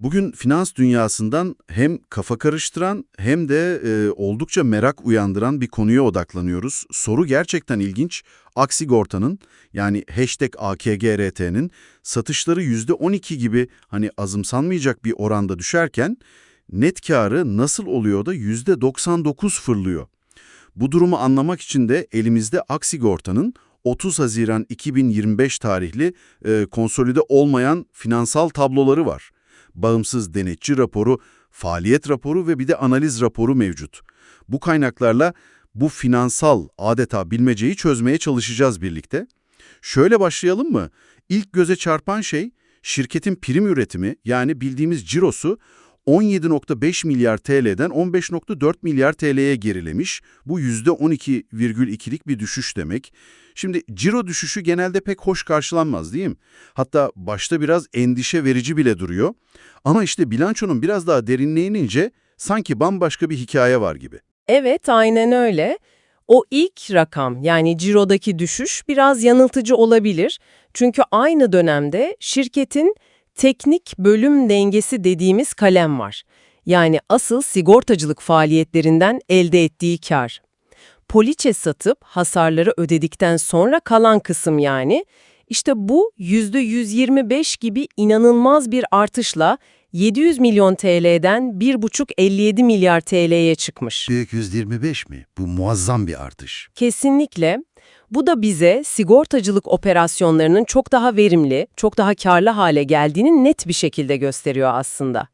Bugün finans dünyasından hem kafa karıştıran hem de e, oldukça merak uyandıran bir konuya odaklanıyoruz. Soru gerçekten ilginç. Aksigorta'nın yani hashtag AKGRT'nin satışları %12 gibi hani azımsanmayacak bir oranda düşerken net karı nasıl oluyor da %99 fırlıyor? Bu durumu anlamak için de elimizde Aksigorta'nın 30 Haziran 2025 tarihli e, konsolide olmayan finansal tabloları var. Bağımsız denetçi raporu, faaliyet raporu ve bir de analiz raporu mevcut. Bu kaynaklarla bu finansal adeta bilmeceyi çözmeye çalışacağız birlikte. Şöyle başlayalım mı? İlk göze çarpan şey şirketin prim üretimi yani bildiğimiz cirosu 17.5 milyar TL'den 15.4 milyar TL'ye gerilemiş. Bu %12,2'lik bir düşüş demek. Şimdi ciro düşüşü genelde pek hoş karşılanmaz değil mi? Hatta başta biraz endişe verici bile duruyor. Ama işte bilançonun biraz daha derinliğe inince sanki bambaşka bir hikaye var gibi. Evet, aynen öyle. O ilk rakam yani cirodaki düşüş biraz yanıltıcı olabilir. Çünkü aynı dönemde şirketin teknik bölüm dengesi dediğimiz kalem var. Yani asıl sigortacılık faaliyetlerinden elde ettiği kar. Poliçe satıp hasarları ödedikten sonra kalan kısım yani, işte bu %125 gibi inanılmaz bir artışla 700 milyon TL'den 1,5-57 milyar TL'ye çıkmış. Büyük 125 mi? Bu muazzam bir artış. Kesinlikle. Bu da bize sigortacılık operasyonlarının çok daha verimli, çok daha karlı hale geldiğini net bir şekilde gösteriyor aslında.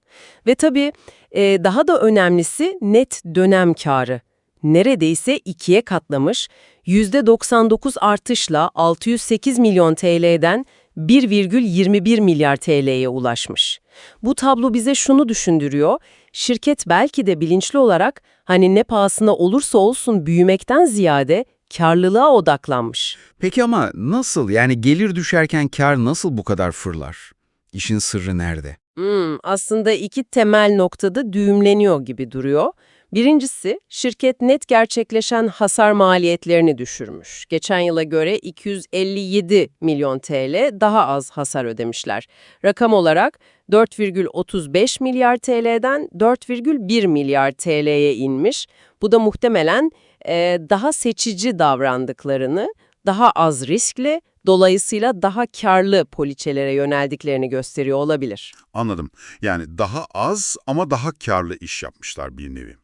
Ve tabii e, daha da önemlisi net dönem karı. Neredeyse ikiye katlamış, %99 artışla 608 milyon TL'den 1,21 milyar TL'ye ulaşmış. Bu tablo bize şunu düşündürüyor, şirket belki de bilinçli olarak hani ne pahasına olursa olsun büyümekten ziyade karlılığa odaklanmış. Peki ama nasıl? Yani gelir düşerken kar nasıl bu kadar fırlar? İşin sırrı nerede? Hmm, aslında iki temel noktada düğümleniyor gibi duruyor. Birincisi, şirket net gerçekleşen hasar maliyetlerini düşürmüş. Geçen yıla göre 257 milyon TL daha az hasar ödemişler. Rakam olarak 4,35 milyar TL'den 4,1 milyar TL'ye inmiş. Bu da muhtemelen e, daha seçici davrandıklarını, daha az riskli, dolayısıyla daha karlı poliçelere yöneldiklerini gösteriyor olabilir. Anladım. Yani daha az ama daha karlı iş yapmışlar bir nevi.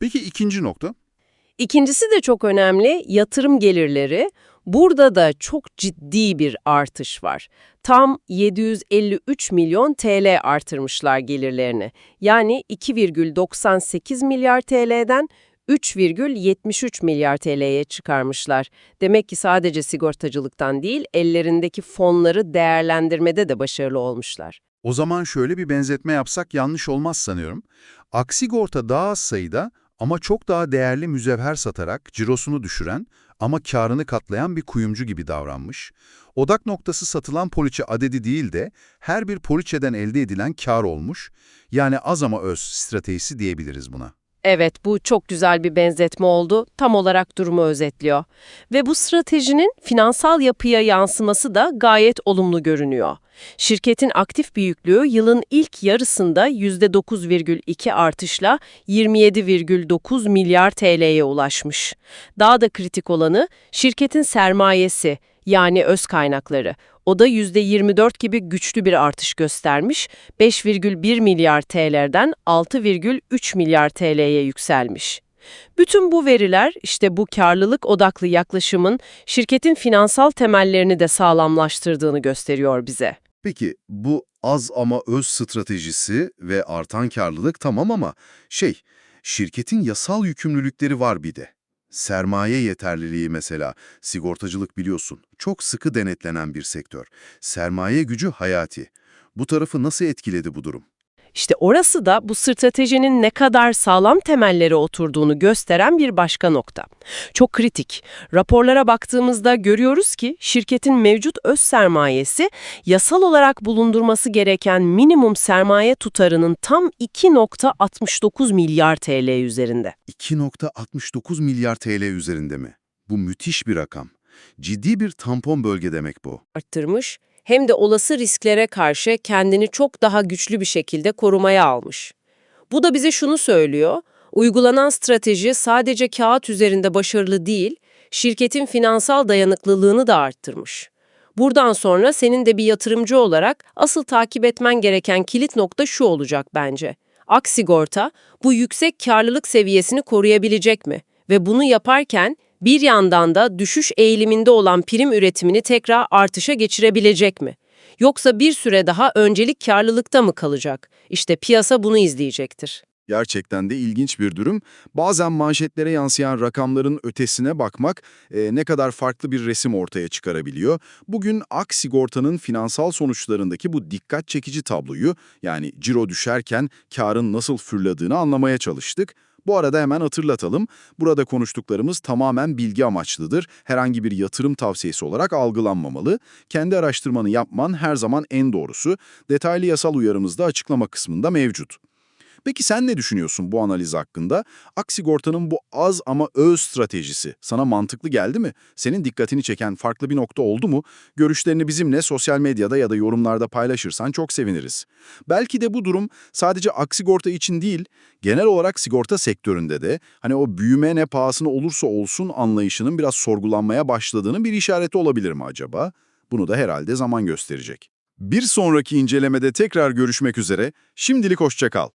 Peki ikinci nokta? İkincisi de çok önemli, yatırım gelirleri. Burada da çok ciddi bir artış var. Tam 753 milyon TL artırmışlar gelirlerini. Yani 2,98 milyar TL'den 3,73 milyar TL'ye çıkarmışlar. Demek ki sadece sigortacılıktan değil, ellerindeki fonları değerlendirmede de başarılı olmuşlar. O zaman şöyle bir benzetme yapsak yanlış olmaz sanıyorum. Aksigorta daha az sayıda ama çok daha değerli müzevher satarak cirosunu düşüren ama karını katlayan bir kuyumcu gibi davranmış. Odak noktası satılan poliçe adedi değil de her bir poliçeden elde edilen kar olmuş. Yani az ama öz stratejisi diyebiliriz buna. Evet, bu çok güzel bir benzetme oldu. Tam olarak durumu özetliyor. Ve bu stratejinin finansal yapıya yansıması da gayet olumlu görünüyor. Şirketin aktif büyüklüğü yılın ilk yarısında %9,2 artışla 27,9 milyar TL'ye ulaşmış. Daha da kritik olanı şirketin sermayesi yani öz kaynakları. O da %24 gibi güçlü bir artış göstermiş, 5,1 milyar TL'den 6,3 milyar TL'ye yükselmiş. Bütün bu veriler işte bu karlılık odaklı yaklaşımın şirketin finansal temellerini de sağlamlaştırdığını gösteriyor bize. Peki bu az ama öz stratejisi ve artan karlılık tamam ama şey, şirketin yasal yükümlülükleri var bir de. Sermaye yeterliliği mesela, sigortacılık biliyorsun, çok sıkı denetlenen bir sektör. Sermaye gücü hayati. Bu tarafı nasıl etkiledi bu durum? İşte orası da bu stratejinin ne kadar sağlam temellere oturduğunu gösteren bir başka nokta. Çok kritik. Raporlara baktığımızda görüyoruz ki şirketin mevcut öz sermayesi yasal olarak bulundurması gereken minimum sermaye tutarının tam 2.69 milyar TL üzerinde. 2.69 milyar TL üzerinde mi? Bu müthiş bir rakam. Ciddi bir tampon bölge demek bu. Arttırmış hem de olası risklere karşı kendini çok daha güçlü bir şekilde korumaya almış. Bu da bize şunu söylüyor, uygulanan strateji sadece kağıt üzerinde başarılı değil, şirketin finansal dayanıklılığını da arttırmış. Buradan sonra senin de bir yatırımcı olarak asıl takip etmen gereken kilit nokta şu olacak bence. Aksigorta bu yüksek karlılık seviyesini koruyabilecek mi? Ve bunu yaparken bir yandan da düşüş eğiliminde olan prim üretimini tekrar artışa geçirebilecek mi? Yoksa bir süre daha öncelik karlılıkta mı kalacak? İşte piyasa bunu izleyecektir. Gerçekten de ilginç bir durum. Bazen manşetlere yansıyan rakamların ötesine bakmak e, ne kadar farklı bir resim ortaya çıkarabiliyor. Bugün Ak Sigorta'nın finansal sonuçlarındaki bu dikkat çekici tabloyu yani ciro düşerken karın nasıl fırladığını anlamaya çalıştık. Bu arada hemen hatırlatalım. Burada konuştuklarımız tamamen bilgi amaçlıdır. Herhangi bir yatırım tavsiyesi olarak algılanmamalı. Kendi araştırmanı yapman her zaman en doğrusu. Detaylı yasal uyarımız da açıklama kısmında mevcut. Peki sen ne düşünüyorsun bu analiz hakkında? Aksigorta'nın bu az ama öz stratejisi sana mantıklı geldi mi? Senin dikkatini çeken farklı bir nokta oldu mu? Görüşlerini bizimle sosyal medyada ya da yorumlarda paylaşırsan çok seviniriz. Belki de bu durum sadece Aksigorta için değil, genel olarak sigorta sektöründe de hani o büyüme ne pahasına olursa olsun anlayışının biraz sorgulanmaya başladığının bir işareti olabilir mi acaba? Bunu da herhalde zaman gösterecek. Bir sonraki incelemede tekrar görüşmek üzere. Şimdilik hoşça kal.